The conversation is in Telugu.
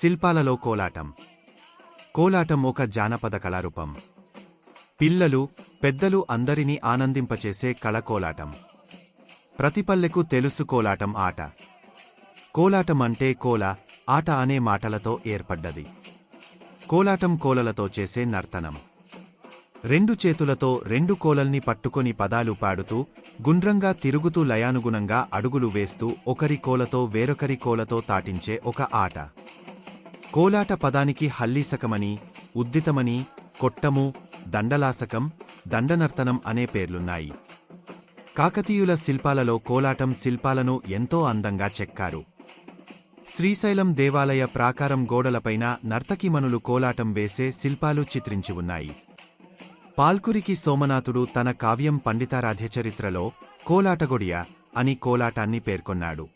శిల్పాలలో కోలాటం. కోలాటం ఒక జానపద కళారూపం. పిల్లలు పెద్దలు అందరినీ ఆనందింపచేసే కళ కోలాటం ప్రతిపల్లెకు తెలుసు కోలాటం ఆట. కోలాటం అంటే కోల ఆట అనే మాటలతో ఏర్పడ్డది. కోలాటం కోలలతో చేసే నర్తనం. రెండు చేతులతో రెండు కోలల్ని పట్టుకొని పదాలు పాడుతూ గుండ్రంగా తిరుగుతూ లయానుగుణంగా అడుగులు వేస్తూ ఒకరి కోలతో వేరొకరి కోలతో తాటించే ఒక ఆట. కోలాట పదానికి హల్లీసకమని ఉద్దితమని కొట్టము దండలాసకం దండనర్తనం అనే పేర్లున్నాయి. కాకతీయుల శిల్పాలలో కోలాటం శిల్పాలను ఎంతో అందంగా చెక్కారు. శ్రీశైలం దేవాలయ ప్రాకారం గోడలపైన నర్తకిమనులు కోలాటం వేసే శిల్పాలు చిత్రించి ఉన్నాయి. పాల్కురికి సోమనాథుడు తన కావ్యం పండితారాధ్య చరిత్రలో కోలాటగొడియ అని కోలాటాన్ని పేర్కొన్నాడు.